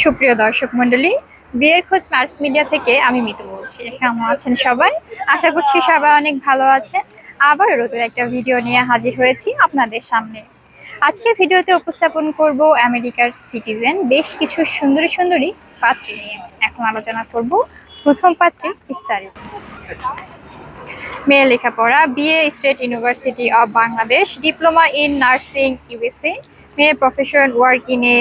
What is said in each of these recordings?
সুপ্রিয় দর্শক মন্ডলী বিয়ের খোঁজ মার্স মিডিয়া থেকে আমি মিতু বলছি। কেমন আছেন সবাই? আশা করছি সবাই অনেক ভালো আছেন। আবার নতুন একটা ভিডিও নিয়ে হাজির হয়েছি আপনাদের সামনে। আজকের ভিডিওতে উপস্থাপন করব আমেরিকার সিটিজেন। বেশ কিছু সুন্দরী সুন্দরী পাত্রী নিয়ে এখন আলোচনা করব। প্রথম পাত্রীর বিস্তারিত। মেয়ে লেখাপড়া, BA State University of Bangladesh, diploma in nursing USA মেয়ে profession work in a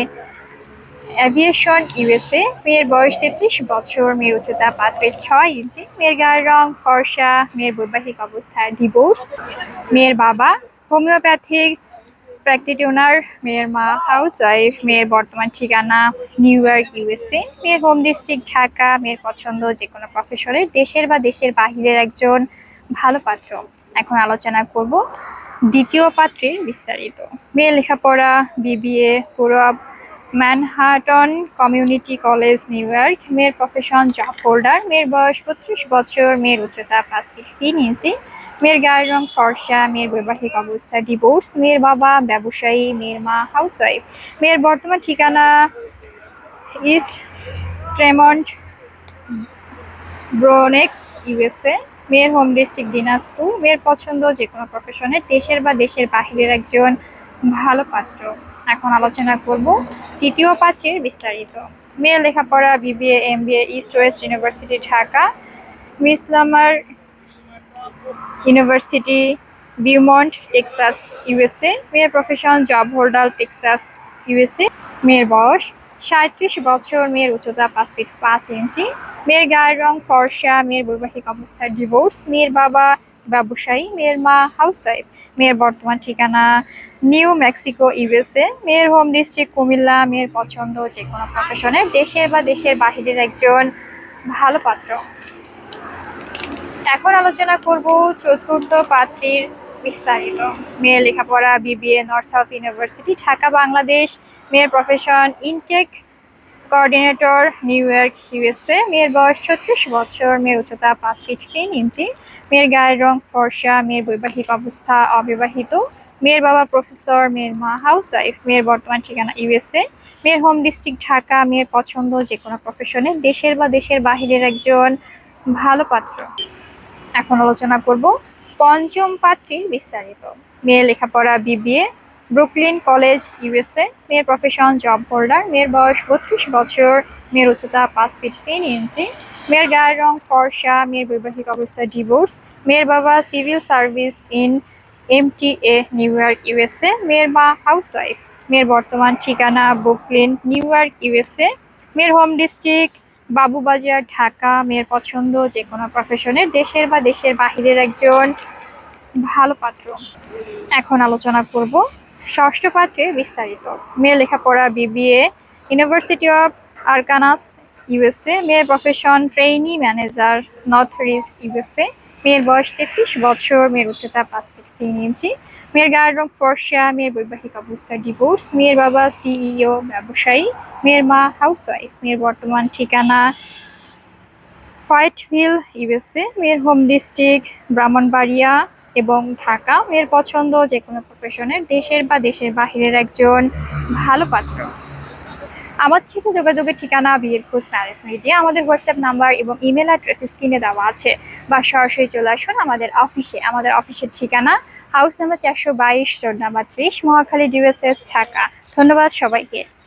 aviation USA মেয়ের বয়স তেত্রিশ বছর, মেয়ের উচ্চতা পাঁচ ফিট ছয় ইঞ্চি, মেয়ের গায়ের রং ফর্সা, মেয়ের বৈবাহিক অবস্থা ডিভোর্স মেয়ের বাবা হোমিওপ্যাথিক প্র্যাকটিটিউনার মেয়ের মা হাউস ওয়াইফ মেয়ের বর্তমান ঠিকানা নিউ ইয়র্ক ইউএসএ মেয়ের হোম ডিস্ট্রিক্ট ঢাকা, মেয়ের পছন্দ যে কোনো প্রফেশনের দেশের বা দেশের বাহিরের একজন ভালো পাত্র। এখন আলোচনা করব দ্বিতীয় পাত্রের বিস্তারিত। মেয়ের লেখাপড়া BBA Purav Manhattan community college New York মেয়ের প্রফেশন জব হোল্ডার মেয়ের বয়স বত্রিশ বছর, মেয়ের উচ্চতা পাঁচ ফিট তিন ইঞ্চি। মেয়ের গায়ের রং ফর্সা, মেয়ের বৈবাহিক অবস্থা ডিভোর্স মেয়ের বাবা ব্যবসায়ী, মেয়ের মা হাউসওয়াইফ মেয়ের বর্তমান ঠিকানা ইস্ট ট্রেমন্ট ব্রোনেক্স ইউএসএ মেয়ের হোম ডিস্ট্রিক্ট দিনাজপুর। মেয়ের পছন্দ যে কোনো প্রফেশনে দেশের বা দেশের বাহিরের একজন ভালো পাত্র। এখন আলোচনা করব তৃতীয় পাত্রের বিস্তারিত। মেয়ের লেখাপড়া, BBA, MBA, East West University, Dhaka. মিসলামার university, Beaumont, Texas, USA. মেয়ের profession, job holder, Texas, USA. মেয়ের বয়স সাঁত্রিশ বছর, মেয়ের উচ্চতা পাঁচ ফিট পাঁচ ইঞ্চি। মেয়ের গায়ের রং ফর্সা, মেয়ের বৈবাহিক অবস্থা ডিভোর্স মেয়ের বাবা ব্যবসায়ী, মেয়ের মা হাউসওয়াইফ মেয়ের বর্তমান ঠিকানা নিউ মেক্সিকো, ইউএসএ। মেয়ের হোম ডিস্ট্রিক্ট কুমিল্লা, মেয়ের পছন্দ যে কোনো প্রফেশনের দেশের বা দেশের বাহিরের একজন ভালো পাত্র। এখন আলোচনা করব চতুর্থ পাত্রীর বিস্তারিত। মেয়ের লেখাপড়া, BBA, North South University, Dhaka, Bangladesh. মেয়ের profession intake coordinator New York USA মেয়ের বয়স ছত্রিশ বছর, মেয়ের উচ্চতা পাঁচ ফিট তিন ইঞ্চি। মেয়ের গায়ের রং ফর্সা, মেয়ের বৈবাহিক অবস্থা অবিবাহিত। মেয়ের বাবা প্রফেসর, মেয়ের মা হাউস ওয়াইফ মেয়ের বর্তমান ঠিকানা ইউএসএ মেয়ের হোম ডিস্ট্রিক্ট ঢাকা। মেয়ের পছন্দ যে কোনো প্রফেশনে। দেশের বা দেশের বাহিরের একজন ভালো পাত্র। এখন আলোচনা করব পঞ্চম পাত্রীর বিস্তারিত। মেয়ের লেখাপড়া বিবিএ ব্রুকলিন কলেজ, ইউএসএ, মেয়ের প্রফেশন জব হোল্ডার মেয়ের বয়স বত্রিশ বছর, মেয়ের উচ্চতা পাঁচ ফিট তিন ইঞ্চি, মেয়ের গায়ের রং ফর্সা, মেয়ের বৈবাহিক অবস্থা ডিভোর্স মেয়ের বাবা civil service in MTA New York USA মেয়ের মা হাউসওয়াইফ মেয়ের বর্তমান ঠিকানা ব্রুকলিন নিউ ইয়র্ক ইউএসএ মেয়ের হোম ডিস্ট্রিক্ট বাবুবাজার, ঢাকা, মেয়ের পছন্দ যে কোনো প্রফেশনের দেশের বা দেশের বাহিরের একজন ভালো পাত্র। এখন আলোচনা করব ষষ্ঠ পাত্রের বিস্তারিত। মেয়ের লেখাপড়া, BBA University of Arkansas USA মেয়ের প্রফেশন ট্রেইনি ম্যানেজার নর্থ রিস ইউএসএ মেয়ের বয়স তেত্রিশ বছর, মেয়ের উচ্চতা পাঁচ ফিট তিন ইঞ্চি, মেয়ের গায়ের রং ফর্সা, মেয়ের বৈবাহিক অবস্থা ডিভোর্স মেয়ের বাবা সিইও ব্যবসায়ী, মেয়ের মা হাউসওয়াইফ মেয়ের বর্তমান ঠিকানা হোয়াইটভিল ইউএসএ মেয়ের হোম ডিস্ট্রিক্ট ব্রাহ্মণবাড়িয়া এবং ঢাকা মেয়ের পছন্দ যে কোনো প্রফেশনের দেশের বা দেশের বাহিরের একজন ভালো পাত্র। আমাদের সাথে যোগাযোগের ঠিকানা বিয়ের খোঁজ ম্যারেজ মিডিয়া। আমাদের হোয়াটসঅ্যাপ নাম্বার এবং ইমেল অ্যাড্রেস স্ক্রিনে দেওয়া আছে। বা সরাসরি চলে আসুন আমাদের অফিসে। আমাদের অফিসের ঠিকানা হাউস নাম্বার চারশো বাইশ, রোড নাম্বার ত্রিশ, মহাখালী ডিউএসএস ঢাকা। ধন্যবাদ সবাইকে।